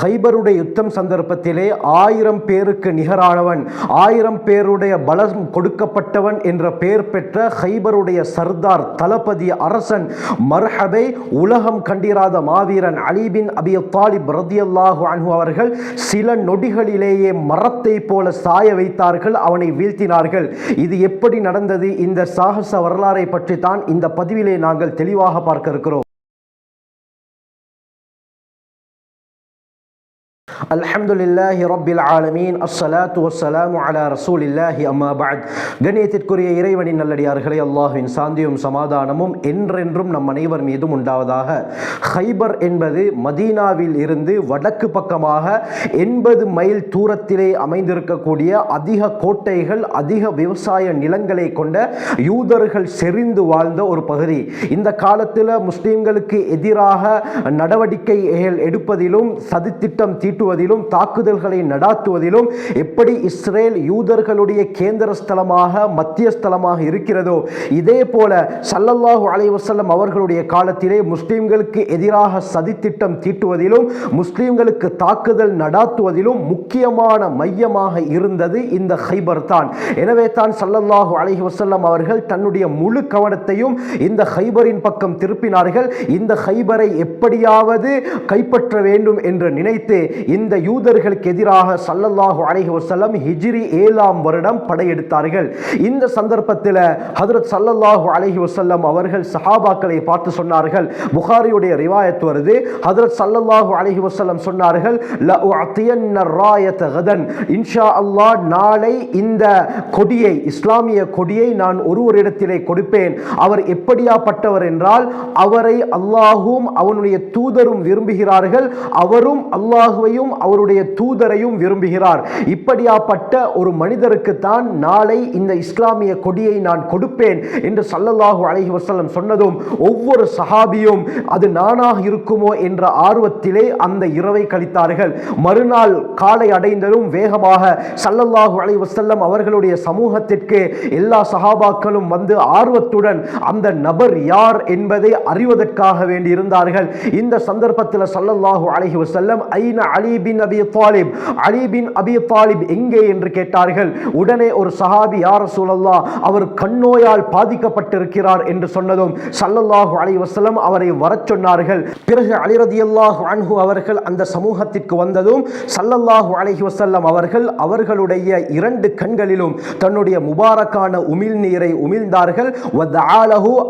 ஹைபருடைய யுத்தம் சந்தர்ப்பத்திலே ஆயிரம் பேருக்கு நிகரானவன் ஆயிரம் பேருடைய பலம் கொடுக்கப்பட்டவன் என்ற பெயர் பெற்ற ஹைபருடைய சர்தார் தளபதி அரசன் மர்ஹபை உலகம் கண்டிராத மாவீரன் அலிபின் அபி தாலிப் ரத்தியல்லாஹு அன்ஹு அவர்கள் சில நொடிகளிலேயே மரத்தை போல சாய வைத்தார்கள் அவனை வீழ்த்தினார்கள். இது எப்படி நடந்தது? இந்த சாகச வரலாறை பற்றி தான் இந்த பதிவிலே நாங்கள் தெளிவாக பார்க்க இருக்கிறோம். அல்ஹம்துலில்லாஹி ரப்பில் ஆலமீன். அஸ்ஸலாத்து வஸ்ஸலாமு அலா ரசூலில்லாஹி அம்மா பாத் கண்ணியத்திற்குரிய இறைவனின் நல்லடியார்களே அல்லாஹுவின் சாந்தியும் சமாதானமும் என்றென்றும் நம் அனைவர் மீதும் உண்டாவதாக. ஹைபர் என்பது மதீனாவில் இருந்து வடக்கு பக்கமாக எண்பது மைல் தூரத்திலே அமைந்திருக்கக்கூடிய அதிக கோட்டைகள் அதிக விவசாய நிலங்களை கொண்ட யூதர்கள் செறிந்து வாழ்ந்த ஒரு பகுதி. இந்த காலத்தில் முஸ்லீம்களுக்கு எதிராக நடவடிக்கைகள் எடுப்பதிலும் சதித்திட்டம் தீட்டுவ தீட்டுவதிலும் தாக்குதல்களை நடாத்துவதிலும் எப்படி இஸ்ரேல் யூதர்களுடைய கேந்திர ஸ்தலமாக மத்திய ஸ்தலமாக இருக்கிறதோ இதே போல சல்லல்லாஹு அலைவசல்லம் அவர்களுடைய காலத்திலே முஸ்லிம்களுக்கு எதிராக சதித்திட்டம் தீட்டுவதிலும் முஸ்லிம்களுக்கு தாக்குதல் நடாத்துவதிலும் முக்கியமான மையமாக இருந்தது இந்த ஹைபர் தான். எனவே தான் சல்லல்லாஹு அலஹி வசல்லம் அவர்கள் தன்னுடைய முழு கவனத்தையும் இந்த ஹைபரின் பக்கம் திருப்பினார்கள். இந்த ஹைபரை எப்படியாவது கைப்பற்ற வேண்டும் என்று நினைத்து இந்த யூதர்களுக்கு எதிராக சல்லல்லாஹு அலைஹி வசல்லம் ஹிஜ்ரி ஏழாம் வருடம் படையெடுத்தார்கள். இந்த சந்தர்ப்பத்தில் ஹதரத் சல்லல்லாஹு அலைஹி வசல்லம் அவர்கள் சஹாபாக்களை பார்த்து சொன்னார்கள். புகாரியுடைய ரிவாயத் வருது. ஹதரத் சல்லல்லாஹு அலைஹி வசல்லம் சொன்னார்கள் இன்ஷா அல்லாஹ் நாளை இந்த கொடியை இஸ்லாமிய கொடியை நான் ஒருவரிடத்திலே கொடுப்பேன். அவர் எப்படியாப்பட்டவர் என்றால் அவரை அல்லாஹும் அவனுடைய தூதரும் விரும்புகிறார்கள். அவரும் அல்லாஹுவையும் அவருடைய தூதரையும் விரும்புகிறார். இப்படியாப்பட்ட ஒரு மனிதருக்குத்தான் நாளை இந்த இஸ்லாமிய கொடியை நான் கொடுப்பேன் என்று சல்லல்லாஹு அலஹி வசல்லம் சொன்னதும் ஒவ்வொரு சஹாபியும் அது நானாக இருக்குமோ என்ற ஆர்வத்திலே அந்த இரவை கழித்தார்கள். மறுநாள் காலை அடைந்ததும் வேகமாக சல்லல்லாஹு அலைஹி வசல்லம் அவர்களுடைய சமூகத்திற்கு எல்லா சஹாபாக்களும் வந்து ஆர்வத்துடன் அந்த நபர் யார் என்பதை அறிவதற்காக வேண்டி இருந்தார்கள் இந்த சந்தர்ப்பத்தில் சல்லல்லாஹு அலஹி வசல்லம் ஐன அலி பின் அபி தாலிப். அலி பின் அபி தாலிப் எங்கே என்று கேட்டார்கள். உடனே ஒரு சஹாபி யார் சூழல்லா அவர் கண்ணோயால் பாதிக்கப்பட்டிருக்கிறார் என்று சொன்னதும் சல்லல்லாஹு அலி வசலம் அவரை வரச் சொன்னார்கள். பிறகு அலி ரதியல்லாஹு அன்ஹு அவர்கள் அந்த சமூகத்திற்கு வந்ததும் சல்லல்லாஹு அலஹி வசல்லம் அவர்கள் அவர்களுடைய இரண்டு கண்களிலும் தன்னுடைய முபாரக்கான உமிழ் நீரை உமிழ்ந்தார்கள்.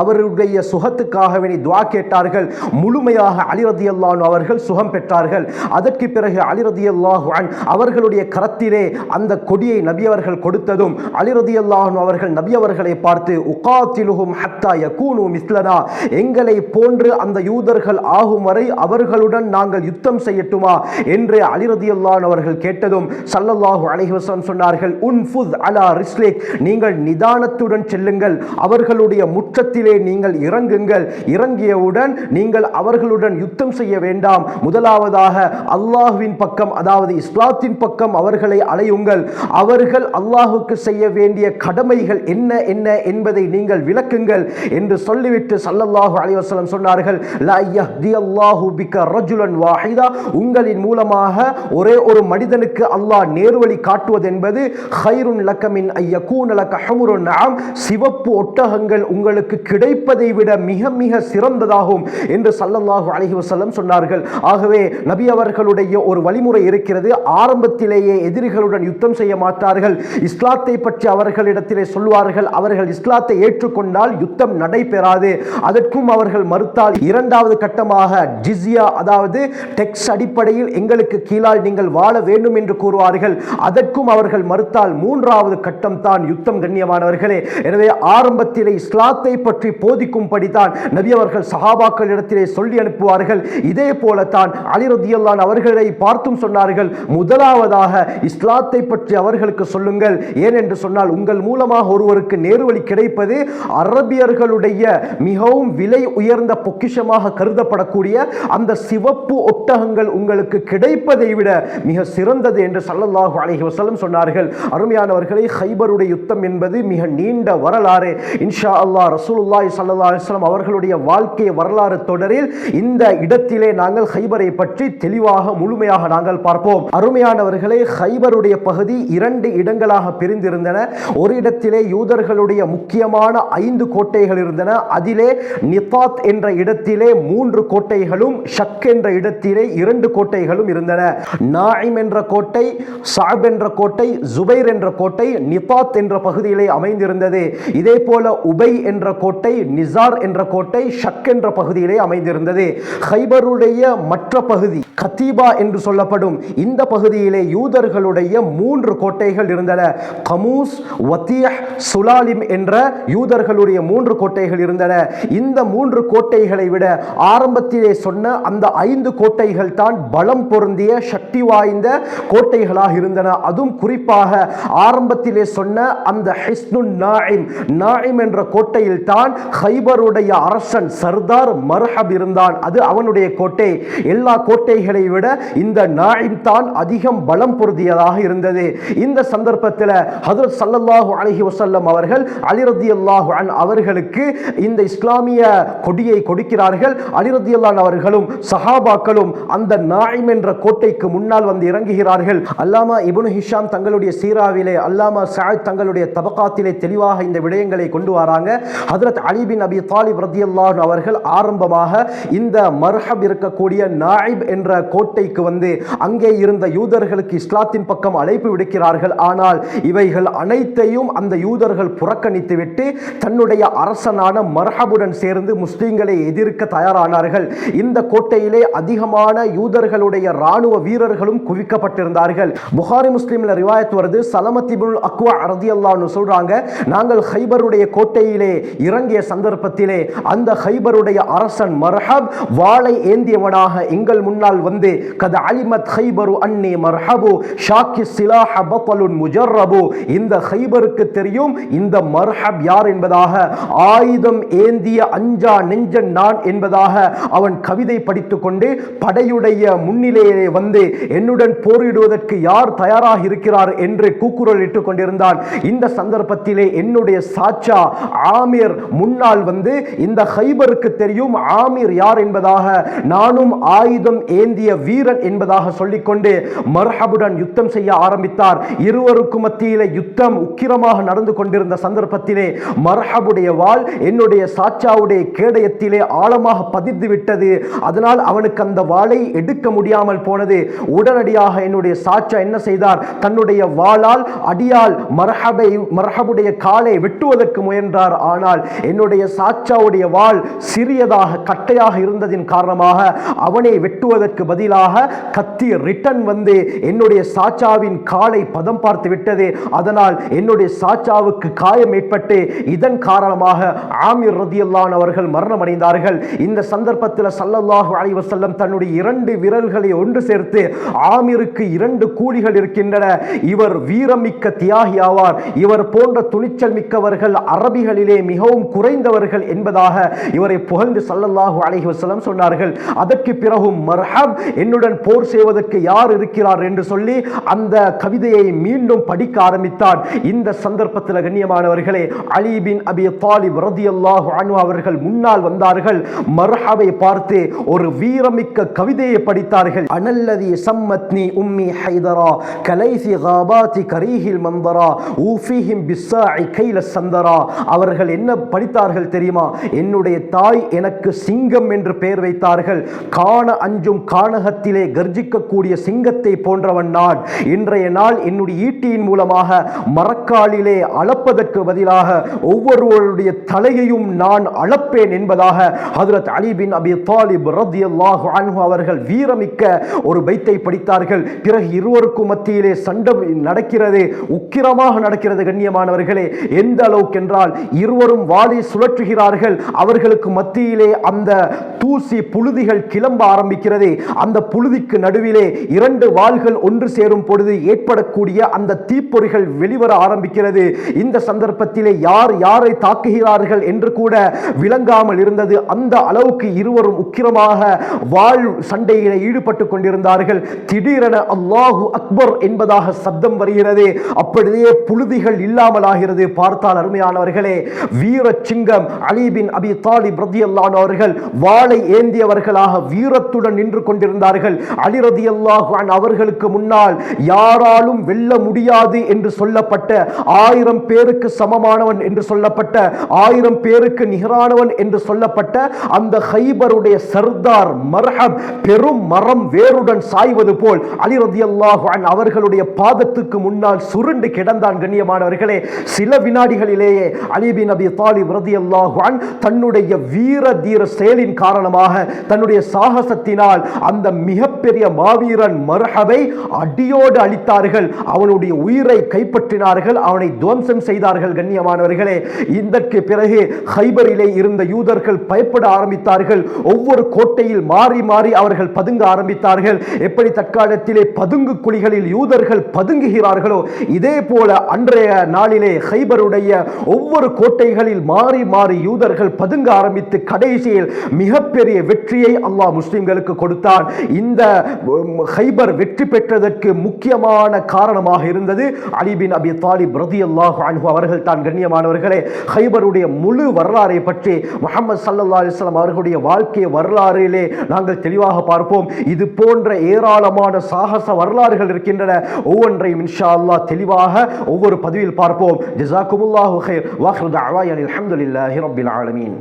அவருடைய சுகத்துக்காக வேண்டி துஆ கேட்டார்கள். முழுமையாக அலி ரதியல்லாஹு அவர்கள் சுகம் பெற்றார்கள். அதற்கு பிறகு பிறகு ரதியல்லாஹு அன் அவர்களுடைய கரத்திலே அந்த கொடியை நபி அவர்கள் கொடுத்ததும் அலி ரதியல்லாஹு அவர்கள் நபி அவர்களை பார்த்து உகாத்திலுகும் ஹத்தா யகூனு மிஸ்லனா எங்களை போன்று அந்த யூதர்கள் ஆகும் வரை அவர்களுடன் நாங்கள் யுத்தம் செய்யட்டுமா? என்று அலி ரதியல்லாஹு அவர்கள் கேட்டதும் சல்லல்லாஹு அலைஹி சொன்னார்கள் உன்ஃபுஸ் அலா ரிஸ்லேக் நீங்கள் நிதானத்துடன் செல்லுங்கள் அவர்களுடைய முற்றத்திலே நீங்கள் இறங்குங்கள் இறங்கியவுடன் நீங்கள் அவர்களுடன் யுத்தம் செய்ய வேண்டாம். முதலாவதாக அல்லாஹ் அல்லாஹுவின் பக்கம் அதாவது இஸ்லாத்தின் பக்கம் அவர்களை அலையுங்கள். அவர்கள் அல்லாஹுக்கு செய்ய வேண்டிய கடமைகள் என்ன என்ன என்பதை நீங்கள் விளக்குங்கள் என்று சொல்லிவிட்டு சல்லல்லாஹு அலைஹி சொன்னார்கள். உங்களின் மூலமாக ஒரே ஒரு மனிதனுக்கு அல்லாஹ் நேர்வழி காட்டுவது என்பது ஹைருன் லக்கமின் ஐயகூன லக்க ஹமுருன் சிவப்பு ஒட்டகங்கள் உங்களுக்கு கிடைப்பதை விட மிக மிக சிறந்ததாகும் என்று சல்லல்லாஹு அலைஹி வஸல்லம் சொன்னார்கள். ஆகவே நபி அவர்களுடைய ஒரு வழிமுறை இருக்கிறது. ஆரம்பத்திலேயே எதிரிகளுடன் யுத்தம் செய்ய மாட்டார்கள். இஸ்லாத்தை பற்றி அவர்களிடத்திலே சொல்வார்கள் அவர்கள் இஸ்லாத்தை ஏற்றுக்கொண்டால் யுத்தம் நடைபெறாது. அதற்கும் அவர்கள் மறுத்தால் இரண்டாவது கட்டமாக ஜிஸ்யா அதாவது டெக்ஸ் அடிப்படையில் எங்களுக்கு கீழால் நீங்கள் வாழ வேண்டும் என்று கூறுவார்கள். அதற்கும் அவர்கள் மறுத்தால் மூன்றாவது கட்டம் தான் யுத்தம் கண்ணியமானவர்களே. எனவே ஆரம்பத்திலே இஸ்லாத்தை பற்றி போதிக்கும்படி தான் நபி அவர்கள் சஹாபாக்களிடத்திலே சொல்லி அனுப்புவார்கள். இதே போலத்தான் அலிரதியல்லான் அவர்களை பார்த்தும் சொன்னார்கள். முதலாவதாக இஸ்லாத்தை பற்றி அவர்களுக்கு சொல்லுங்கள். ஏனென்று சொன்னால் உங்கள் மூலமாக ஒருவருக்கு நேர்வழி கிடைப்பது அரபியர்களுடைய மிகவும் விலை உயர்ந்த பொக்கிஷமாக கருதப்படக்கூடிய அந்த சிவப்பு ஒட்டகங்கள் உங்களுக்கு கிடைப்பதை விட மிக சிறந்தது என்று சல்லல்லாஹு அலஹி வசலம் சொன்னார்கள். அருமையானவர்களே ஹைபருடைய யுத்தம் என்பது மிக நீண்ட வரலாறு. இன்ஷா அல்லாஹ் ரசூலுல்லாய் சல்லா அலிஸ்லாம் அவர்களுடைய வாழ்க்கை வரலாறு தொடரில் இந்த இடத்திலே நாங்கள் ஹைபரை பற்றி தெளிவாக முழுமை முழுமையாக நாங்கள் பார்ப்போம். அருமையானவர்களே ஹைபருடைய பகுதி இரண்டு இடங்களாக பிரிந்திருந்தன. ஒரு இடத்திலே யூதர்களுடைய முக்கியமான ஐந்து கோட்டைகள் இருந்தன. அதிலே நிபாத் என்ற இடத்திலே மூன்று கோட்டைகளும் ஷக் என்ற இடத்திலே இரண்டு கோட்டைகளும் இருந்தன. நாயிம் என்ற கோட்டை சாப் என்ற கோட்டை ஜுபைர் என்ற கோட்டை நிபாத் என்ற பகுதியிலே அமைந்திருந்தது. இதே போல உபை என்ற கோட்டை நிசார் என்ற கோட்டை ஷக் என்ற பகுதியிலே அமைந்திருந்தது. ஹைபருடைய மற்ற பகுதி கத்தீபா என்ற என்று சொல்லப்படும். இந்த பகுதியிலே யூதர்களுடைய மூன்று கோட்டைகள் இருந்தன. கமூஸ் வத்தியஹ் சுலாலிம் என்ற யூதர்களுடைய மூன்று கோட்டைகள் இருந்தன. இந்த மூன்று கோட்டைகளை விட ஆரம்பத்திலே சொன்ன அந்த ஐந்து கோட்டைகள் தான் பலம் பொருந்திய சக்தி வாய்ந்த கோட்டைகளாக இருந்தன. அதுவும் குறிப்பாக ஆரம்பத்திலே சொன்ன அந்த ஹிஸ்னு நாயிம். நாயிம் என்ற கோட்டையில் தான் ஹைபருடைய அரசன் சர்தார் மர்ஹப் இருந்தான். அது அவனுடைய கோட்டை. எல்லா கோட்டைகளை விட இந்த நாயிம் தான் அதிகம் பலம் பொருந்தியதாக இருந்தது. இந்த சந்தர்ப்பத்தில் ஹதரத் சல்லல்லாஹு அலஹி வசல்லம் அவர்கள் அலிரதி அல்லாஹு அன் அவர்களுக்கு இந்த இஸ்லாமிய கொடியை கொடுக்கிறார்கள். அலிரதி அல்லான் அவர்களும் சஹாபாக்களும் அந்த நாயிம் என்ற கோட்டைக்கு முன்னால் வந்து இறங்குகிறார்கள். அல்லாமா இபுனு ஹிஷாம் தங்களுடைய சீராவிலே அல்லாமா சாய் தங்களுடைய தபக்காத்திலே தெளிவாக இந்த விடயங்களை கொண்டு வராங்க. ஹதரத் அலிபின் அபி தாலிப் ரதி அல்லாஹ் அவர்கள் ஆரம்பமாக இந்த மர்ஹப் இருக்கக்கூடிய நாயிப் என்ற கோட்டைக்கு வந்து வந்து அங்கே இருந்த யூதர்களுக்கு இஸ்லாத்தின் பக்கம் அழைப்பு விடுக்கிறார்கள். ஆனால் இவைகள் அனைத்தையும் அந்த யூதர்கள் புறக்கணித்துவிட்டு தன்னுடைய அரசனான மர்ஹபுடன் சேர்ந்து முஸ்லீம்களை எதிர்க்க தயாரானார்கள். இந்த கோட்டையிலே அதிகமான யூதர்களுடைய ராணுவ வீரர்களும் குவிக்கப்பட்டிருந்தார்கள். புகாரி முஸ்லீம்ல ரிவாயத் வருது சலமத்திபுல் அக்வா அரதி அல்லான்னு சொல்றாங்க நாங்கள் ஹைபருடைய கோட்டையிலே இறங்கிய சந்தர்ப்பத்திலே அந்த ஹைபருடைய அரசன் மர்ஹப் வாளை ஏந்தியவனாக எங்கள் முன்னால் வந்து கத அலிமத் ஹைபரு அன்னி மர்ஹபு ஷாக்கி சிலாஹ பத்தலுன் முஜர்ரபு இந்த ஹைபருக்கு தெரியும். இந்த மர்ஹப் யார் என்பதாக. ஆயுதம் ஏந்திய அஞ்சா நெஞ்சன் நான் என்பதாக அவன் கவிதை படித்துக்கொண்டு படையுடைய முன்னிலையிலே வந்து என்னுடன் போரிடுவதற்கு யார் தயாராக இருக்கிறார் என்று கூக்குரல் இட்டுக் கொண்டிருந்தான் இந்த சந்தர்ப்பத்திலே என்னுடைய சாச்சா ஆமீர் முன்னால் வந்து இந்த ஹைபருக்கு தெரியும். ஆமீர் யார் என்பதாக. நானும் ஆயுதம் ஏந்திய வீரன் என்பதாக சொல்லிக்கொண்டு மர்ஹபுடன் யுத்தம் செய்ய ஆரம்பித்தார். இருவருக்கும் மத்தியிலே யுத்தம் உக்கிரமாக நடந்து கொண்டிருந்த சந்தர்ப்பத்திலே மர்ஹபுடைய வாள் என்னுடைய சாச்சாவுடைய கேடயத்திலே ஆழமாக பதிந்து விட்டது. அதனால் அவனுக்கு அந்த வாளை எடுக்க முடியாமல் போனது. உடனடியாக என்னுடைய சாச்சா என்ன செய்தார்? தன்னுடைய வாளால் அடியால் மர்ஹபை மர்ஹபுடைய காலை வெட்டுவதற்கு முயன்றார். ஆனால் என்னுடைய சாச்சாவுடைய வாள் சிறியதாக கட்டையாக இருந்ததின் காரணமாக அவனை வெட்டுவதற்கு பதிலாக கத்தி ரிட்டன் வந்து என்னுடைய சாச்சாவின் காலை பதம் பார்த்து விட்டது. அதனால் என்னுடைய சாச்சாவுக்கு காயம் ஏற்பட்டு இதன் காரணமாக ஆமீர் ரதியல்லான் அவர்கள் மரணம் அடைந்தார்கள் இந்த சந்தர்ப்பத்தில் சல்லல்லாஹு அலைஹி தன்னுடைய இரண்டு விரல்களை ஒன்று சேர்த்து ஆமீருக்கு இரண்டு கூலிகள் இருக்கின்றன. இவர் வீரமிக்க தியாகி ஆவார். இவர் போன்ற துணிச்சல் மிக்கவர்கள் அரபிகளிலே மிகவும் குறைந்தவர்கள் என்பதாக இவரை புகழ்ந்து சல்லல்லாஹு அலைஹி வஸல்லம் சொன்னார்கள். அதற்கு பிறகும் மர்ஹப் என்னுடன் போர் செய்வதற்கு யார் இருக்கிறார் என்று சொல்லி அந்த கவிதையை மீண்டும் படிக்க ஆரம்பித்தார். இந்த சந்தர்ப்பத்தில் கண்ணியமானவர்களே அலி பின் அபி தாலிப் ரதியல்லாஹு அன்ஹு அவர்கள் முன்னால் வந்தார்கள். மர்ஹாவை பார்த்து ஒரு வீரமிக்க கவிதையை படித்தார்கள். அனல்லதி சம்மத்னி உம்மி ஹைதரா கலைசி காபாத்தி கரீஹில் மந்தரா ஊஃபிஹிம் பிஸ்ஸா கைல சந்தரா. அவர்கள் என்ன படித்தார்கள் தெரியுமா? என்னுடைய தாய் எனக்கு சிங்கம் என்று பெயர் வைத்தார்கள். காண அஞ்சும் கானகத்திலே கர்ஜிக்கக்கூடிய சிங்கத்தை போன்றவன் நான். இன்றைய நாள் என்னுடைய ஈட்டியின் மூலமாக மரக்காலிலே அளப்பதற்கு பதிலாக ஒவ்வொருவருடைய தலையையும் நான் அளப்பேன் என்பதாக ஹதரத் அலிபின் அபி தாலிப் ரதியல்லாஹு அன்ஹு அவர்கள் வீரமிக்க ஒரு பைத்தை படித்தார்கள். பிறகு இருவருக்கும் மத்தியிலே சண்டை நடக்கிறது உக்கிரமாக நடக்கிறது கண்ணியமானவர்களே. எந்த அளவுக்கு என்றால் இருவரும் வாளை சுழற்றுகிறார்கள். அவர்களுக்கு மத்தியிலே அந்த தூசி புழுதிகள் கிளம்ப ஆரம்பிக்கிறது. அந்த புழுதி புழுதிக்கு நடுவிலே இரண்டு வாள்கள் ஒன்று சேரும் பொழுது ஏற்படக்கூடிய அந்த தீப்பொறிகள் வெளிவர ஆரம்பிக்கிறது. இந்த சந்தர்ப்பத்திலே யார் யாரை தாக்குகிறார்கள் என்று கூட விளங்காமல் இருந்தது. அந்த அளவுக்கு இருவரும் உக்கிரமாக வாழ் சண்டையில ஈடுபட்டு கொண்டிருந்தார்கள். திடீரென அல்லாஹு அக்பர் என்பதாக சப்தம் வருகிறது. அப்படியே புழுதிகள் இல்லாமல் ஆகிறது பார்த்தால் அருமையானவர்களே வீர சிங்கம் அலிபின் அபி தாலிப் ரதியல்லான் வாளை ஏந்தியவர்களாக வீரத்துடன் நின்று கொண்டிருந்தார்கள். அலிரதி அல்லாஹான் அவர்களுக்கு முன்னால் யாராலும் வெல்ல முடியாது என்று சொல்லப்பட்ட ஆயிரம் பேருக்கு சமமானவன் என்று சொல்லப்பட்ட ஆயிரம் பேருக்கு நிகரானவன் என்று சொல்லப்பட்ட அந்த ஹைபருடைய சர்தார் மர்ஹம் பெரும் மரம் வேருடன் சாய்வது போல் அலிரதி அல்லாஹான் அவர்களுடைய பாதத்துக்கு முன்னால் சுருண்டு கிடந்தான் கண்ணியமானவர்களே. சில வினாடிகளிலேயே அலிபின் அபி தாலிப் ரதி அன்ஹு தன்னுடைய வீர தீர செயலின் காரணமாக தன்னுடைய சாகசத்தினால் அந்த மிக மிகப்பெரிய மாவீரன் மர்ஹபை அடியோடு அழித்தார்கள். அவனுடைய உயிரை கைப்பற்றினார்கள். அவனை துவம்சம் செய்தார்கள் கண்ணியமானவர்களே. இதற்கு பிறகு ஹைபரிலே இருந்த யூதர்கள் பயப்பட ஆரம்பித்தார்கள். ஒவ்வொரு கோட்டையில் மாறி மாறி அவர்கள் பதுங்க ஆரம்பித்தார்கள். எப்படி தற்காலத்திலே பதுங்கு குழிகளில் யூதர்கள் பதுங்குகிறார்களோ இதே போல அன்றைய நாளிலே ஹைபருடைய ஒவ்வொரு கோட்டைகளில் மாறி மாறி யூதர்கள் பதுங்க ஆரம்பித்து கடைசியில் மிகப்பெரிய வெற்றியை அல்லாஹ் முஸ்லிம்களுக்கு கொடுத்தான். இந்த ஹைபர் வெற்றி பெற்றதற்கு முக்கியமான காரணமாக இருந்தது அலிபின் அபி தாலிப் ரதியல்லாஹு அன்ஹு அவர்கள் தான் கண்ணியமானவர்களே. ஹைபருடைய முழு வரலாறை பற்றி முகமது சல்லா அலிஸ்லாம் அவர்களுடைய வாழ்க்கை வரலாறிலே நாங்கள் தெளிவாக பார்ப்போம். இது போன்ற ஏராளமான சாகச வரலாறுகள் இருக்கின்றன. ஒவ்வொன்றையும் இன்ஷா அல்லாஹ் தெளிவாக ஒவ்வொரு பதிவில் பார்ப்போம். ஜிசாக்குமுல்லாஹு ஹைர் வாஹ்ரு தஅவாயன் அலமதுல்லாஹி ரபில் ஆலமீன்.